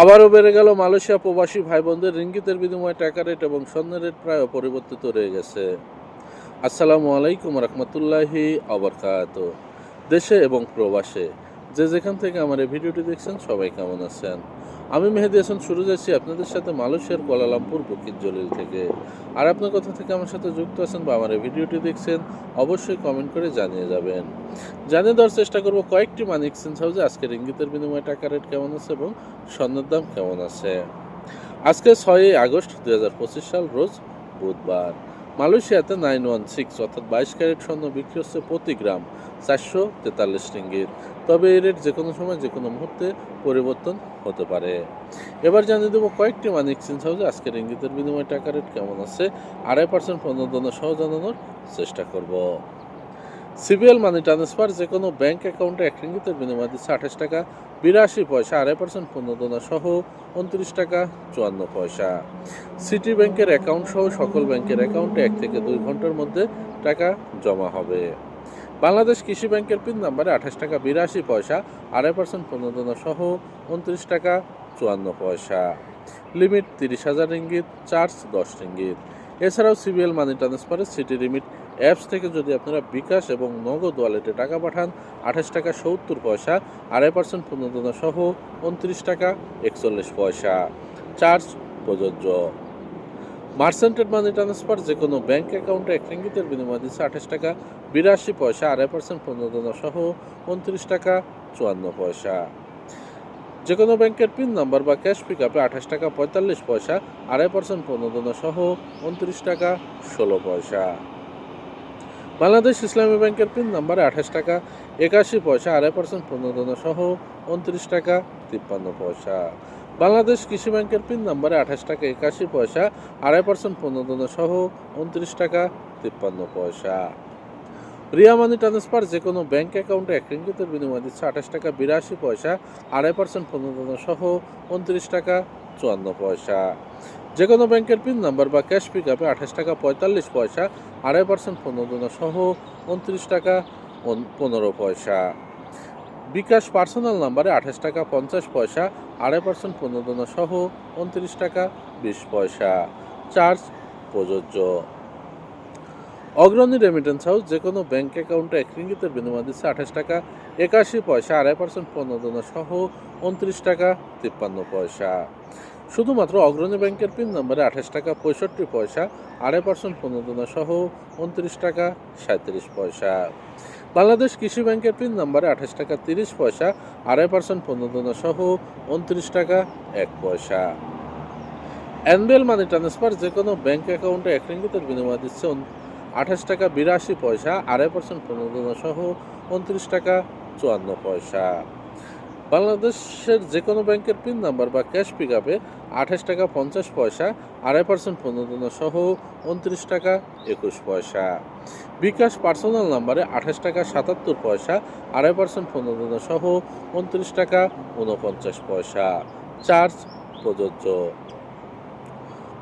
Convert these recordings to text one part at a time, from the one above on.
আবারও বেড়ে গেল মালয়েশিয়া প্রবাসী ভাই বোনদের রিঙ্গিতের বিনিময়ে টাকা রেট এবং স্বর্ণের রেট প্রায় পরিবর্তিত রয়ে গেছে। আসসালামু আলাইকুম রহমতুল্লাহি আবরকাত দেশে এবং প্রবাসে যে যেখান থেকে আমার এই ভিডিওটি দেখছেন সবাই কেমন আছেন? আমি মেহেদি হাসান শুরু যাচ্ছি আপনাদের সাথে মালয়েশিয়ার কোয়ালালামপুর বুকির জলিল থেকে। আর আপনার কথা থেকে আমার সাথে যুক্ত আছেন বা আমার এই ভিডিওটি দেখছেন, অবশ্যই কমেন্ট করে জানিয়ে যাবেন। জানিয়ে দেওয়ার চেষ্টা করব কয়েকটি মানি এক্সচেঞ্জ হাউসে আজকের ইঙ্গিতের বিনিময়ে টাকা রেট কেমন আছে এবং স্বর্ণের দাম কেমন আছে? আজকে ছয়ই আগস্ট দুই হাজার পঁচিশ সাল, রোজ বুধবার। মালয়েশিয়াতে নাইন ওয়ান সিক্স অর্থাৎ বাইশ ক্যারেট স্বর্ণ বিক্রি হচ্ছে প্রতি গ্রাম চারশো তেতাল্লিশ রিঙ্গিত। তবে এই রেট যে কোনো সময় যে কোনো মুহূর্তে পরিবর্তন হতে পারে। এবার জানিয়ে দেবো কয়েকটি মানি এক্সচেঞ্জ হাউসে আজকের ইঙ্গিতের বিনিময়ে টাকা রেট কেমন আছে, আড়াই পার্সেন্ট প্রণোদনা সহ জানানোর চেষ্টা করব। সিবিএল মানি ট্রান্সফার যে কোনো ব্যাঙ্ক অ্যাকাউন্টে এক রিঙ্গিতের বিনিময় দিচ্ছে আঠাশ টাকা, বিরাশি পয়সা, আড়াই পার্সেন্ট প্রণোদনা সহ উনত্রিশ টাকা, চুয়ান্ন পয়সা। সিটি ব্যাংকের অ্যাকাউন্ট সহ সকল ব্যাংকের অ্যাকাউন্টে এক থেকে দুই ঘণ্টার মধ্যে টাকা জমা হবে। বাংলাদেশ কৃষি ব্যাংকের পিন নাম্বারে আঠাশ টাকা বিরাশি পয়সা, আড়াই পার্সেন্ট প্রণোদনা সহ উনত্রিশ টাকা চুয়ান্ন পয়সা। লিমিট তিরিশ হাজার রিঙ্গিত, চার্জ দশ রিঙ্গিত। এছাড়াও সিবিএল মানি ট্রান্সফারের সিটি লিমিট অ্যাপস থেকে যদি আপনারা বিকাশ এবং নগদ ওয়ালেটে টাকা পাঠান, আঠাশ টাকা সত্তর পয়সা, আড়াই পার্সেন্ট প্রণোদনা সহ উনত্রিশ টাকা একচল্লিশ পয়সা। চার্জ প্রযোজ্য। মার্সেন্টেড মানি ট্রান্সফার যে কোনো ব্যাঙ্ক অ্যাকাউন্টে এক রিঙ্গিতের বিনিময় দিচ্ছে আঠাশ টাকা, বিরাশি পয়সা, আড়াই পার্সেন্ট প্রণোদনা সহ উনত্রিশ টাকা, চুয়ান্ন পয়সা। যে কোনো ব্যাংকের পিন নাম্বার বা ক্যাশ পিক আপে আঠাশ টাকা, পঁয়তাল্লিশ পয়সা, আড়াই পার্সেন্ট প্রণোদনা সহ উনত্রিশ টাকা, ষোলো পয়সা। বাংলাদেশ ইসলামী ব্যাংকের পিন নাম্বারে আঠাশ টাকা, একাশি পয়সা, আড়াই পার্সেন্ট প্রণোদনা সহ উনত্রিশ টাকা, তিপ্পান্ন পয়সা। বাংলাদেশ কৃষি ব্যাংকের পিন নাম্বারে আঠাশ টাকা একাশি পয়সা, আড়াই পার্সেন্ট প্রণোদনা সহ উনত্রিশ টাকা তিপ্পান্ন পয়সা। রিয়া মানি ট্রান্সফার যে কোনো ব্যাঙ্ক অ্যাকাউন্টে এক রিঙ্গিতের বিনিময় দিচ্ছে আঠাশ টাকা বিরাশি পয়সা, আড়াই পার্সেন্ট প্রণোদনা সহ উনত্রিশ টাকা চুয়ান্ন পয়সা। যে কোনো ব্যাংকের পিন নাম্বার বা ক্যাশ পিক আপে আঠাশ টাকা পঁয়তাল্লিশ পয়সা, আড়াই পার্সেন্ট প্রণোদনা সহ উনত্রিশ টাকা পনেরো পয়সা। বিকাশ পার্সোনাল নাম্বারে আঠাশ টাকা পঞ্চাশ পয়সা, আড়াই পার্সেন্ট প্রণোদনা সহ উনত্রিশ টাকা বিশ পয়সা। চার্জ প্রযোজ্য। অগ্রণী রেমিটেন্স হাউস যে কোনো ব্যাঙ্ক অ্যাকাউন্টে এক রিঙ্গিতের বিনিময় দিচ্ছে আঠাশ টাকা, একাশি পয়সা, আড়াই পার্সেন্ট প্রণোদনা সহ উনত্রিশ টাকা তিপ্পান্ন পয়সা। শুধুমাত্র অগ্রণী ব্যাংকের পিন নম্বরে আঠাশ টাকা পঁয়ষট্টি পয়সা, আড়াই পার্সেন্ট প্রণোদনা সহ উনত্রিশ টাকা সাঁত্রিশ পয়সা। বাংলাদেশ কৃষি ব্যাংকের পিন নাম্বারে আঠাশ টাকা তিরিশ পয়সা, আড়াই পার্সেন্ট প্রণোদনা সহ উনত্রিশ টাকা এক পয়সা। অ্যানুয়াল মানি ট্রান্সফার যে কোনো ব্যাঙ্ক অ্যাকাউন্টে এক রিঙ্গিতের বিনিময় দিচ্ছে আঠাশ টাকা বিরাশি পয়সা, আড়াই পার্সেন্ট প্রণোদনা সহ উনত্রিশ টাকা চুয়ান্ন পয়সা। বাংলাদেশের যে কোনো ব্যাংকের পিন নাম্বার বা ক্যাশ পিক আপে আঠাশ টাকা পঞ্চাশ পয়সা, আড়াই পার্সেন্ট প্রণোদনা সহ উনত্রিশ টাকা একুশ পয়সা। বিকাশ পার্সোনাল নাম্বারে আঠাশ টাকা সাতাত্তর পয়সা, আড়াই পার্সেন্ট প্রণোদনা সহ উনত্রিশ টাকা উনপঞ্চাশ পয়সা। চার্জ প্রযোজ্য।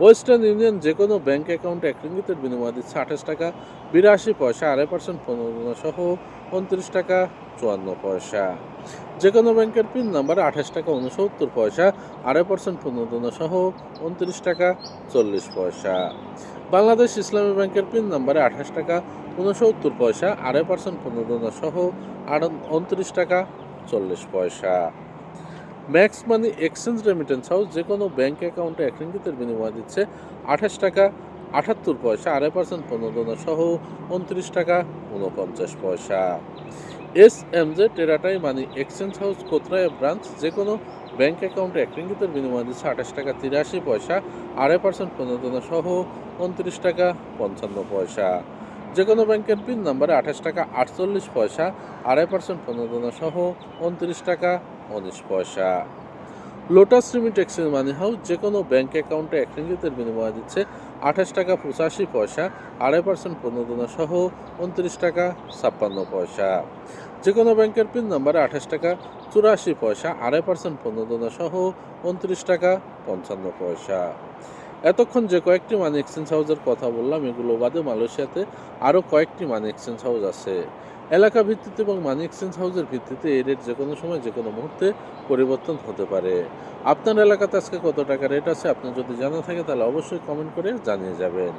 ওয়েস্টার্ন ইউনিয়ন যে কোনো ব্যাঙ্ক অ্যাকাউন্টে এক রিঙ্গিতের বিনিময় দিচ্ছে আঠাশ টাকা বিরাশি পয়সা, আড়াই পার্সেন্ট প্রণোদনা সহ উনত্রিশ টাকা চুয়ান্ন পয়সা। যে কোনো ব্যাংকের পিন নাম্বার আঠাশ টাকা উনসত্তর পয়সা, আড়াই পার্সেন্ট প্রণোদনা সহ উনত্রিশ টাকা চল্লিশ পয়সা। বাংলাদেশ ইসলামী ব্যাংকের পিন নাম্বারে আঠাশ টাকা উনসত্তর পয়সা, আড়াই পার্সেন্ট প্রণোদনা সহ উনত্রিশ টাকা চল্লিশ পয়সা। Max Money Exchange Remittance House যে কোনো ব্যাংক অ্যাকাউন্টে এক রিঙ্গিতের বিনিময় দিচ্ছে আঠাশ টাকা আটাত্তর পয়সা, আড়াই পার্সেন্ট প্রণোদনা সহ উনত্রিশ টাকা উনপঞ্চাশ পয়সা। এস এম জে টেরাটাই মানি এক্সচেঞ্জ হাউস কোতরায় ব্রাঞ্চ যে কোনো ব্যাঙ্ক অ্যাকাউন্টে এক রিঙ্গিতের বিনিময় দিচ্ছে আঠাশ টাকা তিরাশি পয়সা, আড়াই পার্সেন্ট প্রণোদনা সহ উনত্রিশ টাকা পঞ্চান্ন পয়সা। যে কোনো ব্যাংকের পিন নাম্বারে আঠাশ টাকা আটচল্লিশ পয়সা, আড়াই পার্সেন্ট প্রণোদনা সহ উনত্রিশ টাকা উনিশ পয়সা। Lotus limit exchange money house যে কোনো ব্যাঙ্ক অ্যাকাউন্টে এক রিঙ্গিতের বিনিময় দিচ্ছে আঠাশ টাকা পঁচাশি পয়সা, আড়াই পার্সেন্ট প্রণোদনা সহ উনত্রিশ টাকা ছাপ্পান্ন পয়সা। যে কোনো ব্যাংকের পিন নাম্বারে আঠাশ টাকা চুরাশি পয়সা, আড়াই পার্সেন্ট প্রণোদনা সহ উনত্রিশ টাকা পঞ্চান্ন পয়সা। এতক্ষণ যে কয়েকটি মানি এক্সচেঞ্জ হাউসের কথা বললাম, এগুলো বাদে মালয়েশিয়াতে আরও কয়েকটি মানি এক্সচেঞ্জ হাউস আছে। এলাকা ভিত্তিতে এবং মানি এক্সচেঞ্জ হাউসের ভিত্তিতে এই রেট যে কোনো সময় যে কোনো মুহূর্তে পরিবর্তন হতে পারে। আপনার এলাকাতে আজকে কত টাকা রেট আছে আপনার যদি জানা থাকে তাহলে অবশ্যই কমেন্ট করে জানিয়ে যাবেন।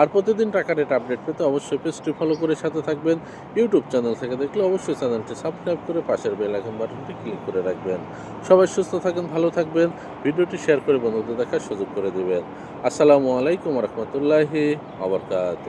আর প্রতিদিন টাকা রেট আপডেট পেতে অবশ্যই পেজটি ফলো করে সাথে থাকবেন। ইউটিউব চ্যানেল থেকে দেখলে অবশ্যই চ্যানেলটি সাবস্ক্রাইব করে পাশের বেল আইকন বাটনটি ক্লিক করে রাখবেন। সবাই সুস্থ থাকেন, ভালো থাকবেন। ভিডিওটি শেয়ার করে বন্ধুদের দেখার সুযোগ করে দেবেন। আসসালামু আলাইকুম রহমতুল্লাহি আবরকাত